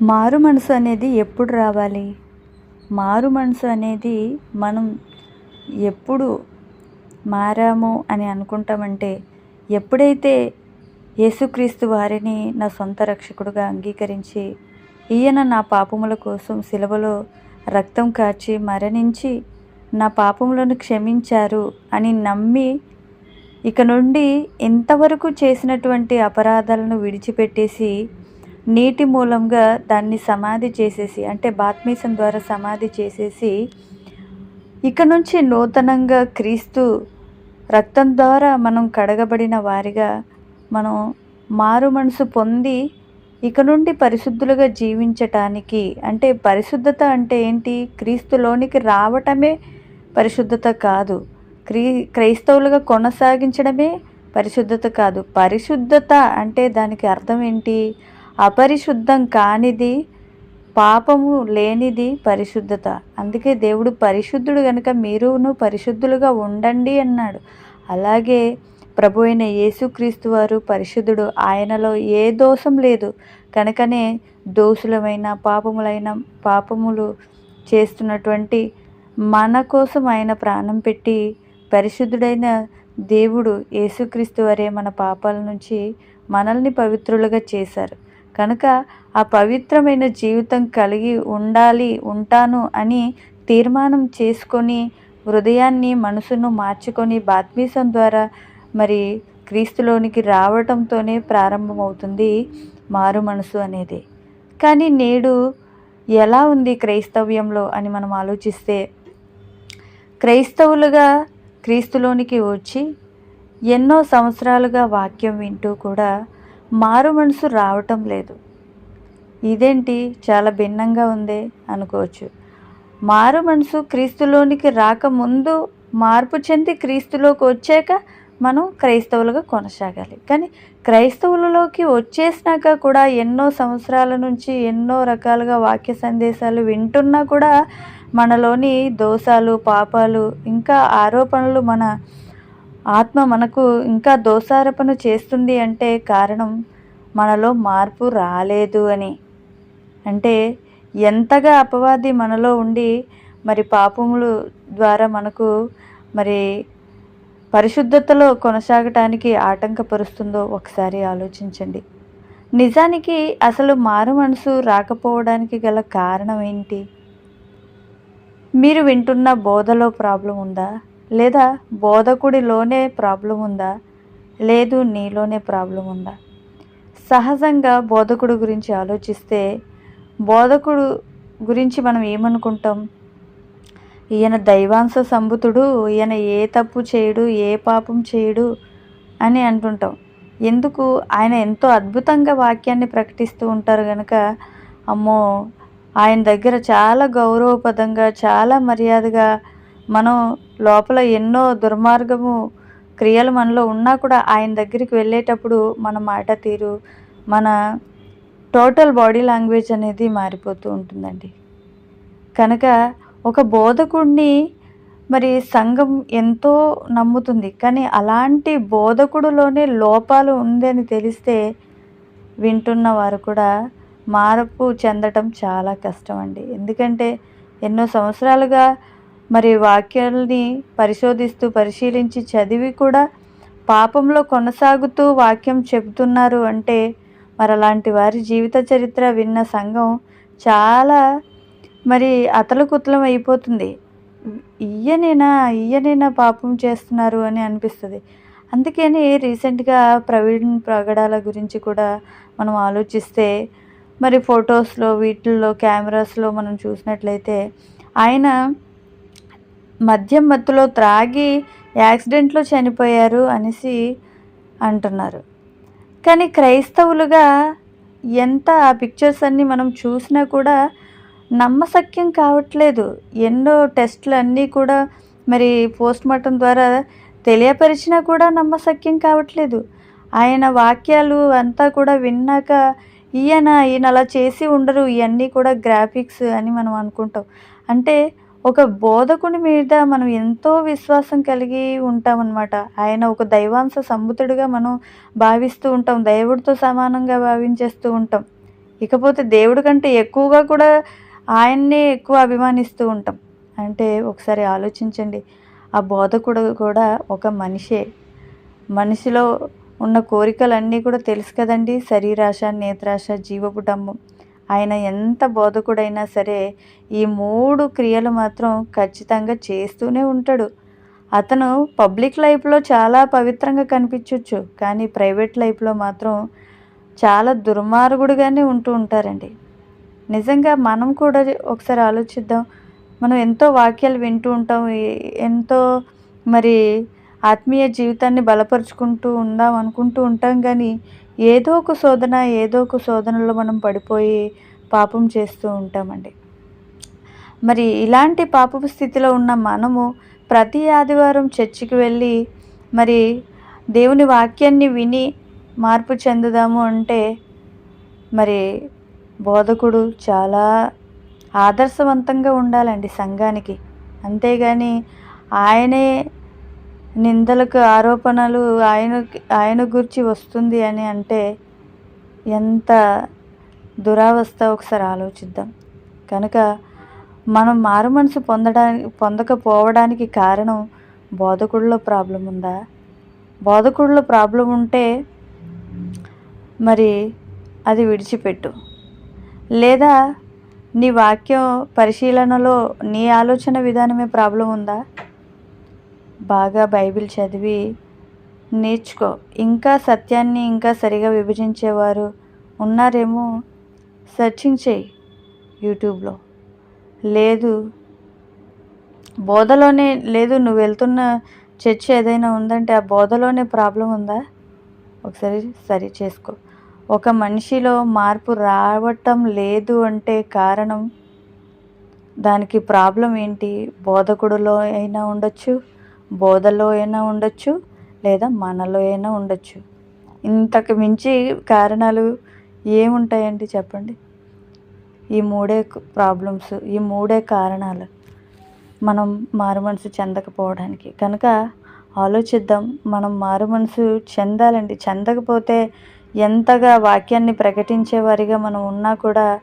మారు మనసు అనేది ఎప్పుడు రావాలి? మారు మనసు అనేది మనం ఎప్పుడు మారాము అని అనుకుంటామంటే ఎప్పుడైతే యేసుక్రీస్తు వారిని నా సొంత రక్షకుడుగా అంగీకరించి ఈయన నా పాపముల కోసం సిలవలో రక్తం కార్చి మరణించి నా పాపములను క్షమించారు అని నమ్మి ఇక నుండి ఇంతవరకు చేసినటువంటి అపరాధాలను విడిచిపెట్టేసి నీటి మూలంగా దాన్ని సమాధి చేసేసి అంటే బాత్మీసం ద్వారా సమాధి చేసేసి ఇక నుంచి నూతనంగా క్రీస్తు రక్తం ద్వారా మనం కడగబడిన వారిగా మనం మారు మనసు పొంది ఇక నుండి పరిశుద్ధులుగా జీవించటానికి అంటే పరిశుద్ధత అంటే ఏంటి? క్రీస్తులోనికి రావటమే పరిశుద్ధత కాదు. క్రీ క్రైస్తవులుగా కొనసాగించడమే పరిశుద్ధత కాదు. పరిశుద్ధత అంటే దానికి అర్థం ఏంటి? అపరిశుద్ధం కానిది పాపము లేనిది పరిశుద్ధత. అందుకే దేవుడు పరిశుద్ధుడు కనుక మీరును పరిశుద్ధులుగా ఉండండి అన్నాడు. అలాగే ప్రభు అయిన యేసుక్రీస్తు వారు పరిశుద్ధుడు ఆయనలో ఏ దోషం లేదు. కనుకనే దోషులమైన పాపములైన పాపములు చేస్తున్నటువంటి మన కోసం ఆయన ప్రాణం పెట్టి పరిశుద్ధుడైన దేవుడు యేసుక్రీస్తు వారే మన పాపాల నుంచి మనల్ని పవిత్రులుగా చేశారు. కనుక ఆ పవిత్రమైన జీవితం కలిగి ఉండాలి ఉంటాను అని తీర్మానం చేసుకొని హృదయాన్ని మనసును మార్చుకొని బాత్మీసం ద్వారా మరి క్రీస్తులోనికి రావటంతోనే ప్రారంభమవుతుంది మారు మనసు అనేది. కానీ నేడు ఎలా ఉంది క్రైస్తవ్యంలో అని మనం ఆలోచిస్తే క్రైస్తవులుగా క్రీస్తులోనికి వచ్చి ఎన్నో సంవత్సరాలుగా వాక్యం వింటూ కూడా మారు మనసు రావటం లేదు. ఇదేంటి? చాలా భిన్నంగా ఉందే అనుకోవచ్చు. మారు మనసు క్రీస్తులోనికి రాకముందు మార్పు చెంది క్రీస్తులోకి వచ్చాక మనం క్రైస్తవులుగా కొనసాగాలి. కానీ క్రైస్తవులలోకి వచ్చేసినాక కూడా ఎన్నో సంవత్సరాల నుంచి ఎన్నో రకాలుగా వాక్య సందేశాలు వింటున్నా కూడా మనలోని దోషాలు పాపాలు ఇంకా ఆరోపణలు మన ఆత్మ మనకు ఇంకా దోషారోపణ చేస్తుంది అంటే కారణం మనలో మార్పు రాలేదు అని. అంటే ఎంతగా అపవాది మనలో ఉండి మరి పాపములు ద్వారా మనకు మరి పరిశుద్ధతలో కొనసాగటానికి ఆటంకపరుస్తుందో ఒకసారి ఆలోచించండి. నిజానికి అసలు మారు మనసు రాకపోవడానికి గల కారణం ఏంటి? మీరు వింటున్న బోధలో ప్రాబ్లం ఉందా? లేదా బోధకుడిలోనే ప్రాబ్లం ఉందా? లేదు నీలోనే ప్రాబ్లం ఉందా? సహజంగా బోధకుడు గురించి ఆలోచిస్తే బోధకుడు గురించి మనం ఏమనుకుంటాం? ఈయన దైవాంశ సంబుతుడు ఈయన ఏ తప్పు చేయడు ఏ పాపం చేయడు అని అంటుంటాం. ఎందుకు? ఆయన ఎంతో అద్భుతంగా వాక్యాన్ని ప్రకటిస్తూ ఉంటారు కనుక అమ్మో! ఆయన దగ్గర చాలా గౌరవపదంగా చాలా మర్యాదగా మనం లోపల ఎన్నో దుర్మార్గము క్రియలు మనలో ఉన్నా కూడా ఆయన దగ్గరికి వెళ్ళేటప్పుడు మన మాట తీరు మన టోటల్ బాడీ లాంగ్వేజ్ అనేది మారిపోతూ ఉంటుందండి. కనుక ఒక బోధకుడిని మరి సంఘం ఎంతో నమ్ముతుంది. కానీ అలాంటి బోధకుడులోనే లోపాలు ఉందని తెలిస్తే వింటున్న వారు కూడా మార్పు చెందటం చాలా కష్టం అండి ఎందుకంటే ఎన్నో సంవత్సరాలుగా మరి వాక్యాలని పరిశోధిస్తూ పరిశీలించి చదివి కూడా పాపంలో కొనసాగుతూ వాక్యం చెబుతున్నారు అంటే మరి అలాంటి వారి జీవిత చరిత్ర విన్న సంఘం చాలా మరి అతలకుతలం అయిపోతుంది. ఈయనేనా ఈయనేనా పాపం చేస్తున్నారు అని అనిపిస్తుంది. అందుకని రీసెంట్గా ప్రవీణ్ ప్రగడాల గురించి కూడా మనం ఆలోచిస్తే మరి ఫొటోస్లో వీటిల్లో కెమెరాస్లో మనం చూసినట్లయితే ఆయన మద్యం మత్తులో త్రాగి యాక్సిడెంట్లో చనిపోయారు అనేసి అంటున్నారు. కానీ క్రైస్తవులుగా ఎంత ఆ పిక్చర్స్ అన్నీ మనం చూసినా కూడా నమ్మశక్యం కావట్లేదు. ఎన్నో టెస్టులు అన్నీ కూడా మరి పోస్ట్ మార్టం ద్వారా తెలియపరిచినా కూడా నమ్మశక్యం కావట్లేదు. ఆయన వాక్యాలు అంతా కూడా విన్నాక ఈయన ఈయన అలా చేసి ఉండరు ఇవన్నీ కూడా గ్రాఫిక్స్ అని మనం అనుకుంటాం. అంటే ఒక బోధకుని మీద మనం ఎంతో విశ్వాసం కలిగి ఉంటామన్నమాట. ఆయన ఒక దైవాంశ సంబుతుడిగా మనం భావిస్తూ ఉంటాం. దేవుడితో సమానంగా భావించేస్తూ ఉంటాం. ఇకపోతే దేవుడి కంటే ఎక్కువగా కూడా ఆయన్నే ఎక్కువ అభిమానిస్తూ ఉంటాం. అంటే ఒకసారి ఆలోచించండి. ఆ బోధకుడు కూడా ఒక మనిషే. మనిషిలో ఉన్న కోరికలన్నీ కూడా తెలుసు కదండి. శరీరాశ నేత్రాశ జీవపుటంబం. ఆయన ఎంత బోధకుడైనా సరే ఈ మూడు క్రియలు మాత్రం ఖచ్చితంగా చేస్తూనే ఉంటాడు. అతను పబ్లిక్ లైఫ్లో చాలా పవిత్రంగా కనిపించవచ్చు కానీ ప్రైవేట్ లైఫ్లో మాత్రం చాలా దుర్మార్గుడుగానే ఉంటూ ఉంటారండి. నిజంగా మనం కూడా ఒకసారి ఆలోచిద్దాం మనం ఎంతో వాక్యాలు వింటూ ఉంటాం ఎంతో మరి ఆత్మీయ జీవితాన్ని బలపరుచుకుంటూ ఉందాం అనుకుంటూ ఉంటాం కానీ ఏదో ఒక శోధన ఏదో ఒక శోధనలో మనం పడిపోయి పాపం చేస్తూ ఉంటామండి. మరి ఇలాంటి పాపపు స్థితిలో ఉన్న మనము ప్రతి ఆదివారం చర్చికి వెళ్ళి మరి దేవుని వాక్యాన్ని విని మార్పు చెందుదాము అంటే మరి బోధకుడు చాలా ఆదర్శవంతంగా ఉండాలండి సంఘానికి. అంతేగాని ఆయనే నిందలకు ఆరోపణలు ఆయన ఆయన గురించి వస్తుంది అని అంటే ఎంత దురావస్థ ఒకసారి ఆలోచిద్దాం. కనుక మనం మారు మనసు పొందడానికి పొందకపోవడానికి కారణం బోధకుడిలో ప్రాబ్లం ఉందా? బోధకుడిలో ప్రాబ్లం ఉంటే మరి అది విడిచిపెట్టు. లేదా నీ వాక్యం పరిశీలనలో నీ ఆలోచన విధానమే ప్రాబ్లం ఉందా? బాగా బైబిల్ చదివి నేర్చుకో. ఇంకా సత్యాన్ని ఇంకా సరిగా విభజించేవారు ఉన్నారేమో సెర్చింగ్ చేయి యూట్యూబ్లో. లేదు బోధలోనే లేదు నువ్వు వెళ్తున్న చర్చ్ ఏదైనా ఉందంటే ఆ బోధలోనే ప్రాబ్లం ఉందా? ఒకసారి సరి చేసుకో. ఒక మనిషిలో మార్పు రావటం లేదు అంటే కారణం? దానికి ప్రాబ్లం ఏంటి? బోధకుడులో అయినా ఉండొచ్చు బోధలో అయినా ఉండొచ్చు లేదా మనలో అయినా ఉండొచ్చు. ఇంతకు మించి కారణాలు ఏముంటాయండి చెప్పండి? ఈ మూడే ప్రాబ్లమ్స్ ఈ మూడే కారణాలు. మనం మారు మనసు చెందకపోవడానికి. కనుక ఆలోచిద్దాం మనం మారు మనసు చెందాలండి. చెందకపోతే ఎంతగా వాక్యాన్ని ప్రకటించేవారిగా మనం ఉన్నా కూడా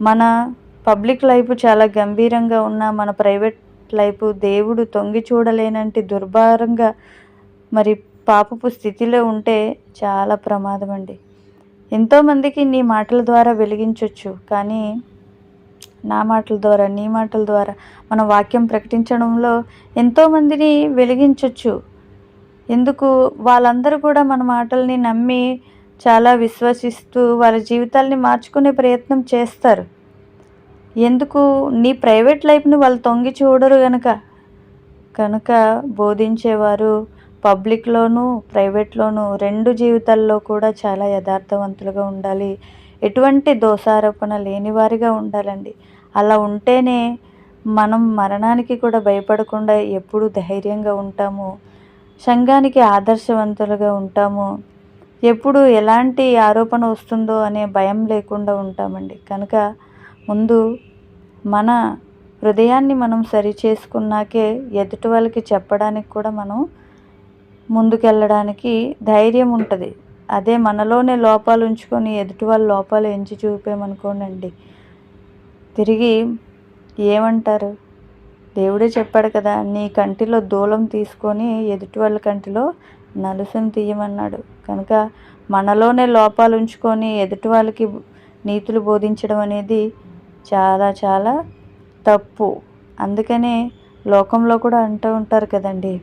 మన పబ్లిక్ లైఫ్ చాలా గంభీరంగా ఉన్న మన ప్రైవేట్ లైపు దేవుడు తొంగి చూడలేనంటి దుర్భారంగా మరి పాపపు స్థితిలో ఉంటే చాలా ప్రమాదం అండి ఎంతోమందికి నీ మాటల ద్వారా వెలిగించవచ్చు కానీ నా మాటల ద్వారా నీ మాటల ద్వారా మన వాక్యం ప్రకటించడంలో ఎంతోమందిని వెలిగించవచ్చు ఎందుకు? వాళ్ళందరూ కూడా మన మాటల్ని నమ్మి చాలా విశ్వసిస్తూ వాళ్ళ జీవితాల్ని మార్చుకునే ప్రయత్నం చేస్తారు. ఎందుకు? నీ ప్రైవేట్ లైఫ్ని వాళ్ళు తొంగి చూడరు గనక. కనుక బోధించేవారు పబ్లిక్లోనూ ప్రైవేట్లోనూ రెండు జీవితాల్లో కూడా చాలా యథార్థవంతులుగా ఉండాలి. ఎటువంటి దోషారోపణ లేనివారిగా ఉండాలండి. అలా ఉంటేనే మనం మరణానికి కూడా భయపడకుండా ఎప్పుడూ ధైర్యంగా ఉంటాము. సంఘానికి ఆదర్శవంతులుగా ఉంటాము. ఎప్పుడు ఎలాంటి ఆరోపణ వస్తుందో అనే భయం లేకుండా ఉంటామండి. కనుక ముందు మన హృదయాన్ని మనం సరి చేసుకున్నాకే ఎదుటి వాళ్ళకి చెప్పడానికి కూడా మనం ముందుకెళ్ళడానికి ధైర్యం ఉంటుంది. అదే మనలోనే లోపాలు ఉంచుకొని ఎదుటి వాళ్ళ లోపాలు ఎంచి చూపేమనుకోనండి తిరిగి ఏమంటారు? దేవుడే చెప్పాడు కదా నీ కంటిలో దూలం తీసుకొని ఎదుటి వాళ్ళ కంటిలో నలుసుని తీయమన్నాడు. కనుక మనలోనే లోపాలు ఉంచుకొని ఎదుటి వాళ్ళకి నీతులు బోధించడం అనేది చాలా చాలా తప్పు. అందుకనే లోకంలో కూడా అంటూ ఉంటారు కదండి.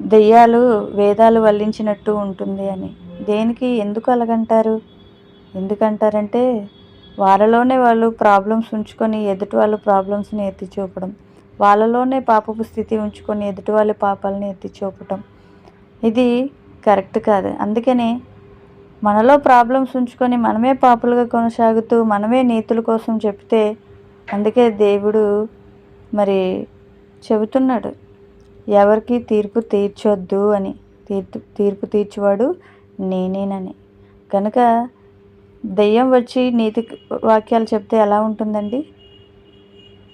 దెయ్యాలు వేదాలు వల్లించినట్టు ఉంటుంది అని. దేనికి? ఎందుకు అలాగంటారు? ఎందుకంటారంటే వాళ్ళలోనే వాళ్ళు ప్రాబ్లమ్స్ ఉంచుకొని ఎదుటి వాళ్ళ ప్రాబ్లమ్స్ని ఎత్తి చూపడం. వాళ్ళలోనే పాపపు స్థితి ఉంచుకొని ఎదుటి వాళ్ళ పాపాలని ఎత్తి చూపటం. ఇది కరెక్ట్ కాదు. అందుకనే మనలో ప్రాబ్లమ్స్ ఉంచుకొని మనమే పాపులుగా కొనసాగుతూ మనమే నీతుల కోసం చెప్తే అందుకే దేవుడు మరి చెబుతున్నాడు ఎవరికి తీర్పు తీర్చొద్దు అని. తీర్పు తీర్పు తీర్చేవాడు నేనేనని. కనుక దెయ్యం వచ్చి నీతి వాక్యాలు చెప్తే ఎలా ఉంటుందండి?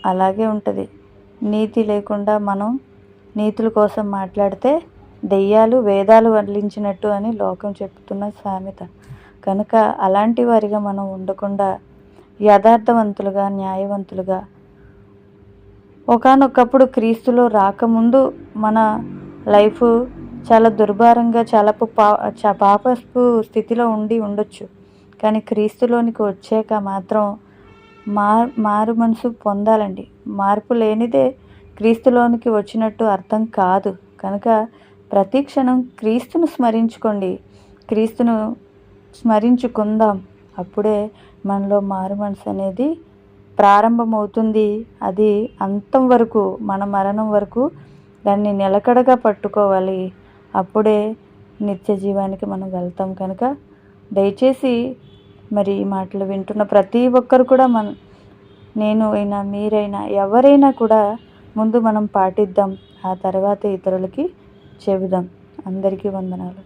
అలాగే ఉంటుంది. నీతి లేకుండా మనం నీతుల కోసం మాట్లాడితే దెయ్యాలు వేదాలు వల్లించినట్టు అని లోకం చెప్తున్న సామెత. కనుక అలాంటి వారిగా మనం ఉండకుండా యథార్థవంతులుగా న్యాయవంతులుగా ఒకానొకప్పుడు క్రీస్తులో రాకముందు మన లైఫ్ చాలా దుర్భారంగా చాలా పా పాపపు స్థితిలో ఉండి ఉండొచ్చు. కానీ క్రీస్తులోనికి వచ్చాక మాత్రం మా మారు మనసు పొందాలండి. మార్పు లేనిదే క్రీస్తులోనికి వచ్చినట్టు అర్థం కాదు. కనుక ప్రతి క్షణం క్రీస్తును స్మరించుకోండి. క్రీస్తును స్మరించుకుందాం. అప్పుడే మనలో మారు మనసు అనేది ప్రారంభమవుతుంది. అది అంతం వరకు మన మరణం వరకు దాన్ని నిలకడగా పట్టుకోవాలి. అప్పుడే నిత్య జీవానికి మనం వెళ్తాం కనుక. దయచేసి మరి ఈ మాటలు వింటున్న ప్రతి ఒక్కరు కూడా మన నేను అయినా మీరైనా ఎవరైనా కూడా ముందు మనం పాటిద్దాం. ఆ తర్వాత ఇతరులకి చెబుదాం అందరికీ వందనాలు.